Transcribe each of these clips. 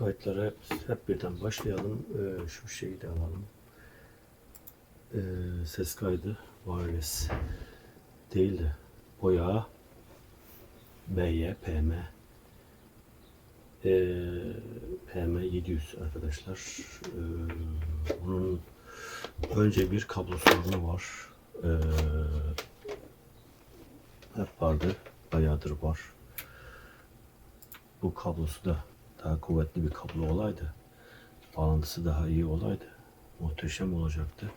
kayıtlara hep, birden başlayalım. Ee, şu şeyi de alalım. Ee, ses kaydı wireless değil de boya BY PM ee, PM 700 arkadaşlar. Ee, bunun önce bir kablo sorunu var. Ee, hep vardı. Bayağıdır var. Bu kablosu da daha kuvvetli bir kablo olaydı. Bağlantısı daha iyi olaydı. Muhteşem olacaktı.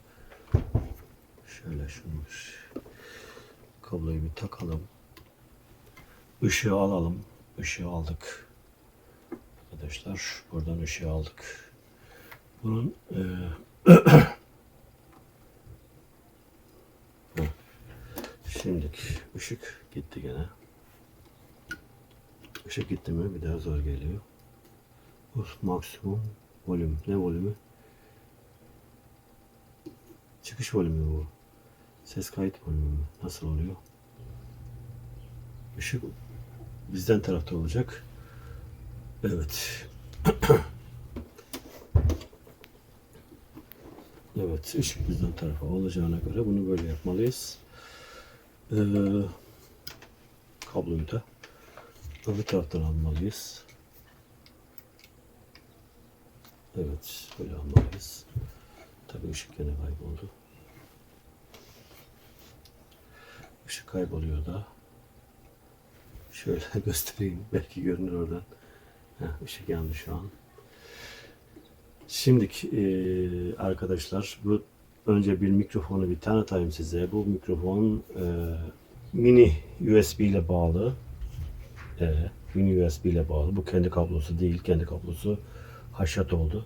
Şöyle şunu kabloyu bir takalım. Işığı alalım. Işığı aldık. Arkadaşlar buradan ışığı aldık. Bunun Heh. Şimdiki ışık gitti gene. Işık gitti mi bir daha zor geliyor. Bu maksimum volüm. Ne volümü? Çıkış volümü bu. Ses kayıt volümü mü? Nasıl oluyor? Işık bizden tarafta olacak. Evet. evet, ışık bizden tarafa olacağına göre bunu böyle yapmalıyız. Ee, kabloyu da öbür taraftan almalıyız. Evet, böyle almalıyız. Tabii ışık gene kayboldu. Işık kayboluyor da. Şöyle göstereyim. Belki görünür oradan. Heh, ışık yandı şu an. Şimdiki eee, arkadaşlar bu önce bir mikrofonu bir tanıtayım size. Bu mikrofon eee, mini USB ile bağlı. Ee, mini USB ile bağlı. Bu kendi kablosu değil. Kendi kablosu haşat oldu.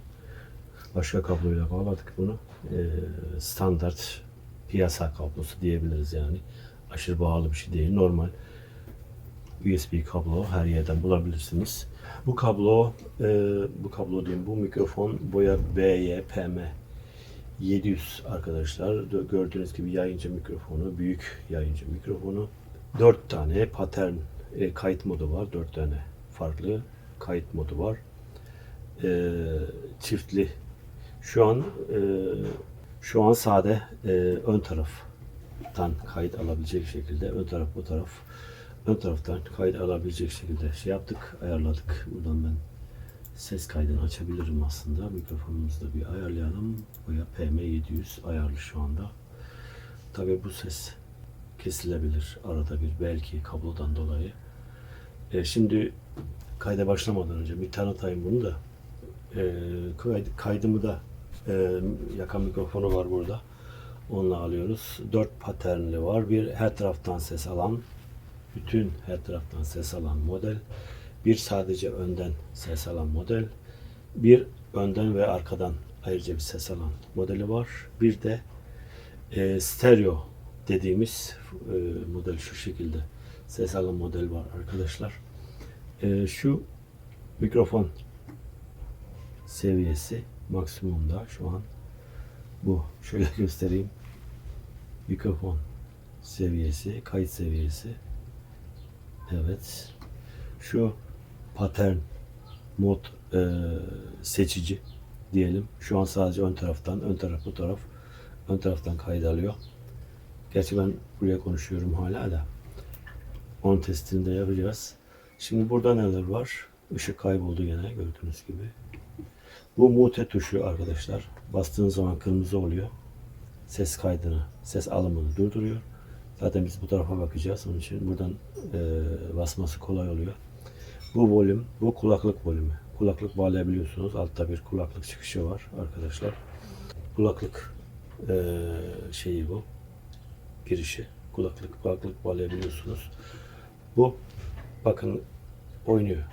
Başka kabloyla bağladık bunu. Ee, standart piyasa kablosu diyebiliriz yani. Aşırı pahalı bir şey değil. Normal USB kablo her yerden bulabilirsiniz. Bu kablo, e, bu kablo diyeyim, bu mikrofon boya BYPM 700 arkadaşlar. Gördüğünüz gibi yayıncı mikrofonu, büyük yayıncı mikrofonu. 4 tane patern e, kayıt modu var. 4 tane farklı kayıt modu var. E, çiftli. Şu an e, şu an sade e, ön taraftan kayıt alabilecek şekilde ön taraf bu taraf ön taraftan kayıt alabilecek şekilde şey yaptık, ayarladık. Buradan ben ses kaydını açabilirim aslında. Mikrofonumuzu da bir ayarlayalım. Boya PM700 ayarlı şu anda. Tabii bu ses kesilebilir arada bir belki kablodan dolayı. E, şimdi kayda başlamadan önce bir tanıtayım bunu da. E, kay- kaydımı da e, yakan mikrofonu var burada. Onunla alıyoruz. Dört paternli var. Bir her taraftan ses alan, bütün her taraftan ses alan model. Bir sadece önden ses alan model. Bir önden ve arkadan ayrıca bir ses alan modeli var. Bir de e, stereo dediğimiz e, model şu şekilde ses alan model var arkadaşlar. E, şu mikrofon seviyesi maksimumda şu an bu. Şöyle göstereyim. Mikrofon seviyesi, kayıt seviyesi. Evet. Şu patern mod e, seçici diyelim. Şu an sadece ön taraftan, ön taraf bu taraf, ön taraftan kayıt alıyor. Gerçi ben buraya konuşuyorum hala da. Onun testini de yapacağız. Şimdi burada neler var? Işık kayboldu yine gördüğünüz gibi. Bu mute tuşu arkadaşlar. Bastığınız zaman kırmızı oluyor. Ses kaydını, ses alımını durduruyor. Zaten biz bu tarafa bakacağız. Onun için buradan e, basması kolay oluyor. Bu volüm, bu kulaklık volümü. Kulaklık bağlayabiliyorsunuz. Altta bir kulaklık çıkışı var arkadaşlar. Kulaklık e, şeyi bu. Girişi. Kulaklık, kulaklık bağlayabiliyorsunuz. Bu bakın oynuyor.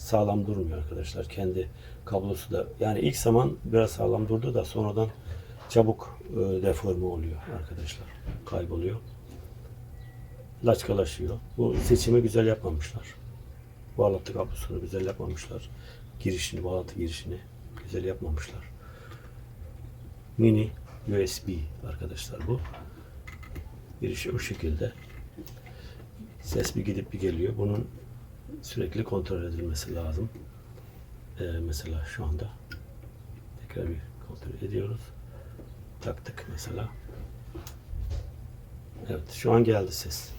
Sağlam durmuyor arkadaşlar. Kendi kablosu da yani ilk zaman biraz sağlam durdu da sonradan çabuk e, deforme oluyor arkadaşlar. Kayboluyor. Laçkalaşıyor. Bu seçimi güzel yapmamışlar. Bağlantı kablosunu güzel yapmamışlar. Girişini, bağlantı girişini güzel yapmamışlar. Mini USB arkadaşlar bu. Girişi o şekilde. Ses bir gidip bir geliyor. Bunun sürekli kontrol edilmesi lazım. Ee, mesela şu anda tekrar bir kontrol ediyoruz. Taktık mesela. Evet şu an geldi ses.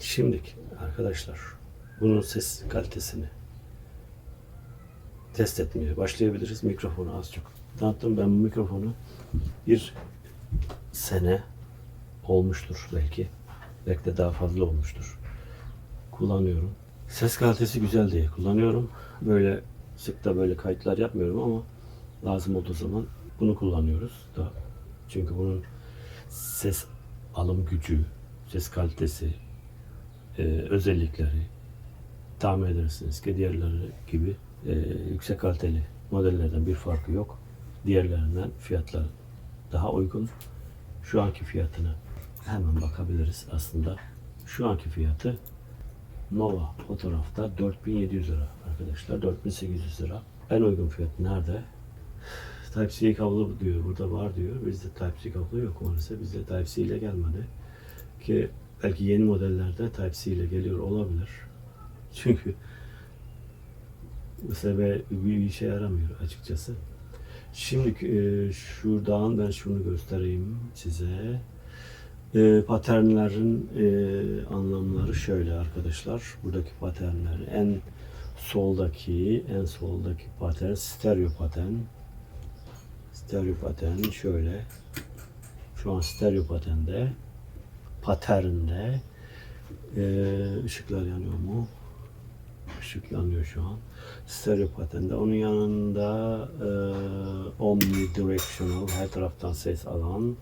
Şimdi arkadaşlar bunun ses kalitesini test etmeye başlayabiliriz. Mikrofonu az çok tanıttım. Ben bu mikrofonu bir sene olmuştur belki. Belki de daha fazla olmuştur. Kullanıyorum. Ses kalitesi güzel diye kullanıyorum. Böyle sık da böyle kayıtlar yapmıyorum ama lazım olduğu zaman bunu kullanıyoruz da. Çünkü bunun ses alım gücü, ses kalitesi, e, özellikleri tahmin edersiniz ki diğerleri gibi e, yüksek kaliteli modellerden bir farkı yok. Diğerlerinden fiyatlar daha uygun. Şu anki fiyatına hemen bakabiliriz aslında. Şu anki fiyatı Nova fotoğrafta 4700 lira arkadaşlar. 4800 lira. En uygun fiyat nerede? Type-C kablo diyor. Burada var diyor. Bizde Type-C kablo yok maalesef. Bizde Type-C ile gelmedi. Ki belki yeni modellerde Type-C ile geliyor olabilir. Çünkü USB bir işe yaramıyor açıkçası. Şimdi e, şuradan ben şunu göstereyim size. E, paternlerin e, anlamları şöyle arkadaşlar. Buradaki paternler en soldaki en soldaki patern stereo patern. Stereo patern şöyle. Şu an stereo paternde paternde e, ışıklar yanıyor mu? Işık yanıyor şu an. Stereo paternde. Onun yanında e, omnidirectional her taraftan ses alan.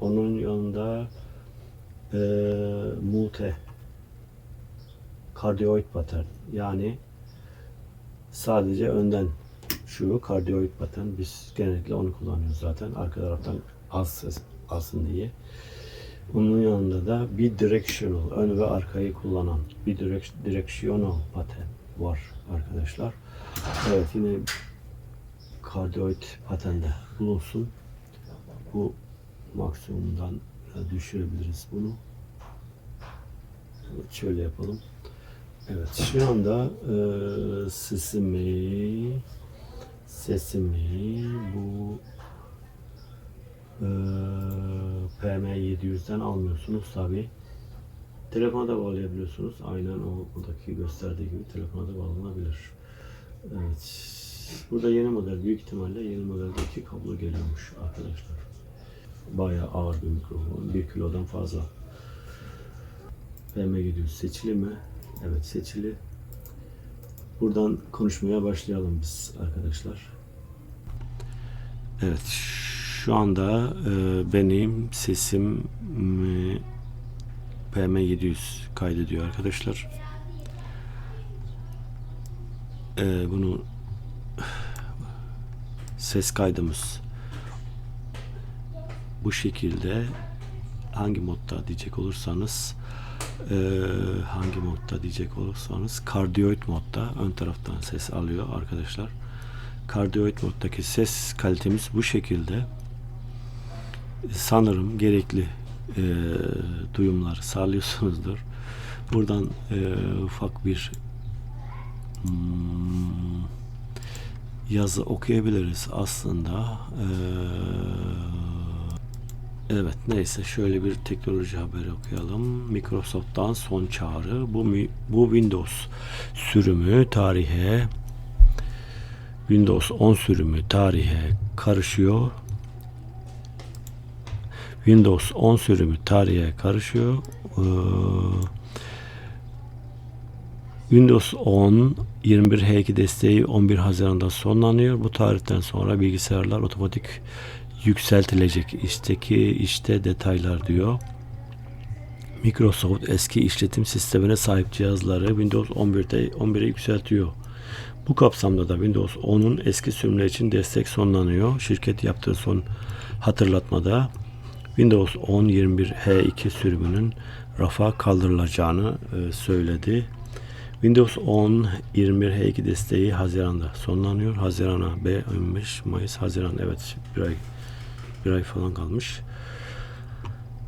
Onun yanında e, mute kardioid patern yani sadece önden şu kardioid patern biz genellikle onu kullanıyoruz zaten arka taraftan az ses alsın diye. Onun yanında da bir directional ön ve arkayı kullanan bir direct, directional patern var arkadaşlar. Evet yine kardioid patende bulunsun. Bu maksimumdan biraz düşürebiliriz bunu. Evet, şöyle yapalım. Evet şu anda e, sesimi sesimi bu e, PM700'den almıyorsunuz tabi. Telefona da bağlayabiliyorsunuz. Aynen o buradaki gösterdiği gibi telefona da bağlanabilir. Evet. Burada yeni model büyük ihtimalle yeni modelde iki kablo geliyormuş arkadaşlar. Bayağı ağır bir mikrofon. 1 kilodan fazla. PM700 seçili mi? Evet seçili. Buradan konuşmaya başlayalım biz arkadaşlar. Evet şu anda e, benim sesim e, PM700 kaydediyor arkadaşlar. E, bunu ses kaydımız bu şekilde hangi modda diyecek olursanız e, hangi modda diyecek olursanız kardioid modda ön taraftan ses alıyor arkadaşlar. Kardioid moddaki ses kalitemiz bu şekilde. Sanırım gerekli e, duyumlar sağlıyorsunuzdur. Buradan e, ufak bir hmm, yazı okuyabiliriz aslında. E, Evet neyse şöyle bir teknoloji haberi okuyalım. Microsoft'tan son çağrı. Bu bu Windows sürümü tarihe Windows 10 sürümü tarihe karışıyor. Windows 10 sürümü tarihe karışıyor. Ee, Windows 10 21H2 desteği 11 Haziran'da sonlanıyor. Bu tarihten sonra bilgisayarlar otomatik yükseltilecek. İşteki işte detaylar diyor. Microsoft eski işletim sistemine sahip cihazları Windows 11'de 11'e yükseltiyor. Bu kapsamda da Windows 10'un eski sürümler için destek sonlanıyor. Şirket yaptığı son hatırlatmada Windows 10 21H2 sürümünün rafa kaldırılacağını e, söyledi. Windows 10 21H2 desteği Haziran'da sonlanıyor. Haziran'a B 15 Mayıs Haziran evet bir ay bir ay falan kalmış.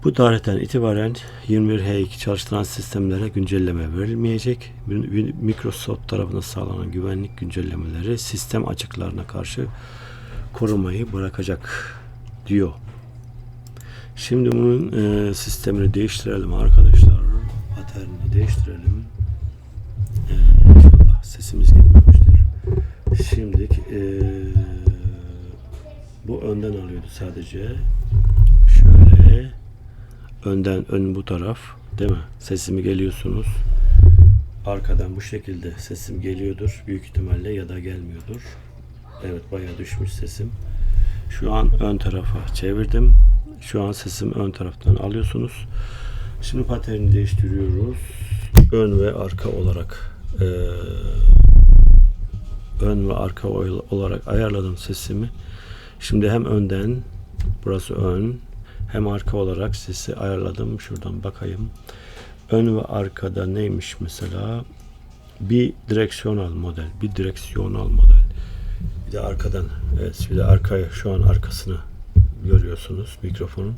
Bu tarihten itibaren 21H2 çalıştıran sistemlere güncelleme verilmeyecek. Microsoft tarafından sağlanan güvenlik güncellemeleri sistem açıklarına karşı korumayı bırakacak diyor. Şimdi bunun e, sistemini değiştirelim arkadaşlar. Paternini değiştirelim. E, sesimiz gitmemiştir. Şimdi e, bu önden alıyordu sadece. Şöyle önden ön bu taraf değil mi? Sesimi geliyorsunuz. Arkadan bu şekilde sesim geliyordur. Büyük ihtimalle ya da gelmiyordur. Evet bayağı düşmüş sesim. Şu an ön tarafa çevirdim. Şu an sesim ön taraftan alıyorsunuz. Şimdi paterni değiştiriyoruz. Ön ve arka olarak eee, ön ve arka ol- olarak ayarladım sesimi. Şimdi hem önden burası ön hem arka olarak sesi ayarladım. Şuradan bakayım. Ön ve arkada neymiş mesela? Bir direksiyonel model. Bir direksiyonel model. Bir de arkadan. Evet bir de arkaya şu an arkasını görüyorsunuz mikrofonun.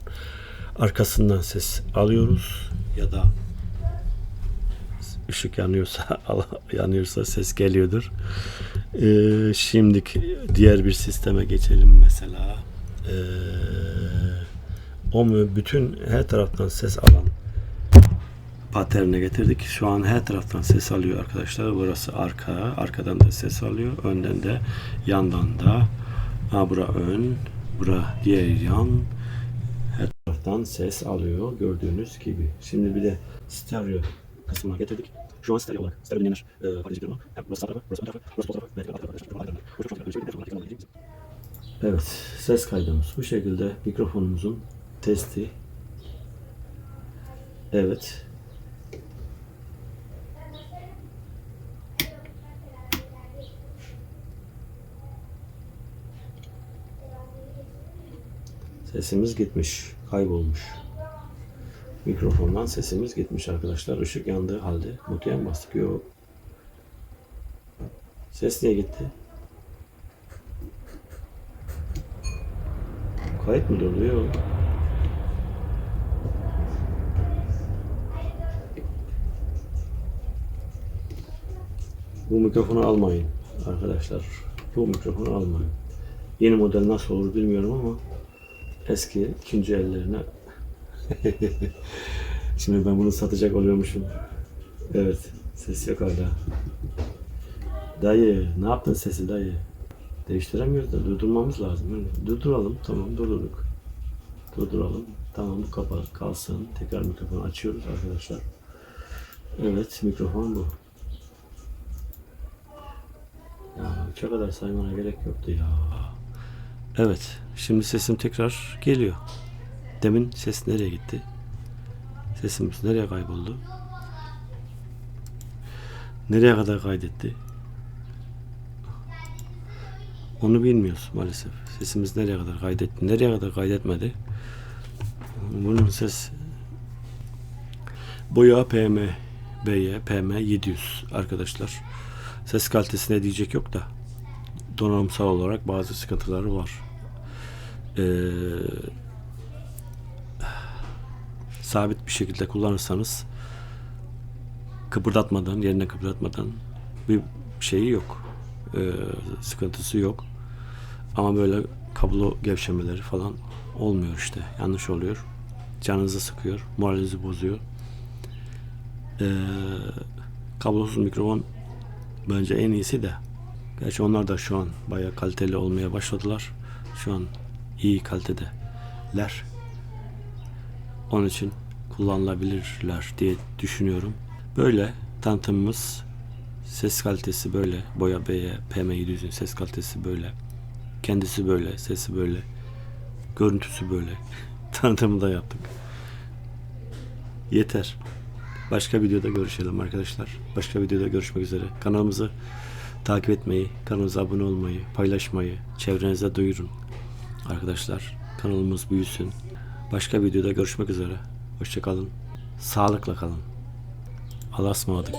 Arkasından ses alıyoruz ya da ışık yanıyorsa yanıyorsa ses geliyordur. Ee, şimdiki diğer bir sisteme geçelim mesela. Ee, o mu bütün her taraftan ses alan paterne getirdik. Şu an her taraftan ses alıyor arkadaşlar. Burası arka. Arkadan da ses alıyor. Önden de yandan da. Ha, bura ön. Bura diğer yan. Her taraftan ses alıyor. Gördüğünüz gibi. Şimdi bir de stereo kısmına getirdik. Şu an olarak. Stereo dinlenir. Ee, fark ediyorum. Hem burası sağ tarafı, burası ön tarafı, burası sol tarafı ve diğer arkadaşlar. Şu an arkadaşlar. Bu çok çok çok çok çok çok Evet, ses kaydımız bu şekilde mikrofonumuzun testi. Evet. Sesimiz gitmiş, kaybolmuş. Mikrofondan sesimiz gitmiş arkadaşlar. Işık yandığı halde mutluyum bastık. Yok. Ses niye gitti? Kayıt mı durdu? Yok. Bu mikrofonu almayın arkadaşlar. Bu mikrofonu almayın. Yeni model nasıl olur bilmiyorum ama eski ikinci ellerine Şimdi ben bunu satacak oluyormuşum. Evet. Ses yok hala. Dayı ne yaptın sesi dayı? Değiştiremiyoruz da durdurmamız lazım. Öyle. Durduralım. Tamam durdurduk. Durduralım. Tamam bu kapalı kalsın. Tekrar mikrofonu açıyoruz arkadaşlar. Evet mikrofon bu. Ya üçe kadar saymana gerek yoktu ya. Evet. Şimdi sesim tekrar geliyor. Demin ses nereye gitti? Sesimiz nereye kayboldu? Nereye kadar kaydetti? Onu bilmiyoruz maalesef. Sesimiz nereye kadar kaydetti, nereye kadar kaydetmedi. Bunun ses Boya PM BY PM 700 arkadaşlar. Ses kalitesine diyecek yok da donanımsal olarak bazı sıkıntıları var. Ee, sabit bir şekilde kullanırsanız kıpırdatmadan, yerine kıpırdatmadan bir şeyi yok. Ee, sıkıntısı yok. Ama böyle kablo gevşemeleri falan olmuyor işte. Yanlış oluyor. Canınızı sıkıyor. Moralinizi bozuyor. Ee, kablosuz mikrofon bence en iyisi de. Gerçi onlar da şu an bayağı kaliteli olmaya başladılar. Şu an iyi kalitedeler. Onun için kullanılabilirler diye düşünüyorum. Böyle tanıtımımız ses kalitesi böyle. Boya B'ye PM700'ün ses kalitesi böyle. Kendisi böyle, sesi böyle. Görüntüsü böyle. Tanıtımı da yaptık. Yeter. Başka videoda görüşelim arkadaşlar. Başka videoda görüşmek üzere. Kanalımızı takip etmeyi, kanalımıza abone olmayı, paylaşmayı, çevrenize duyurun. Arkadaşlar kanalımız büyüsün. Başka videoda görüşmek üzere. Hoşçakalın. Sağlıkla kalın. Allah'a ısmarladık.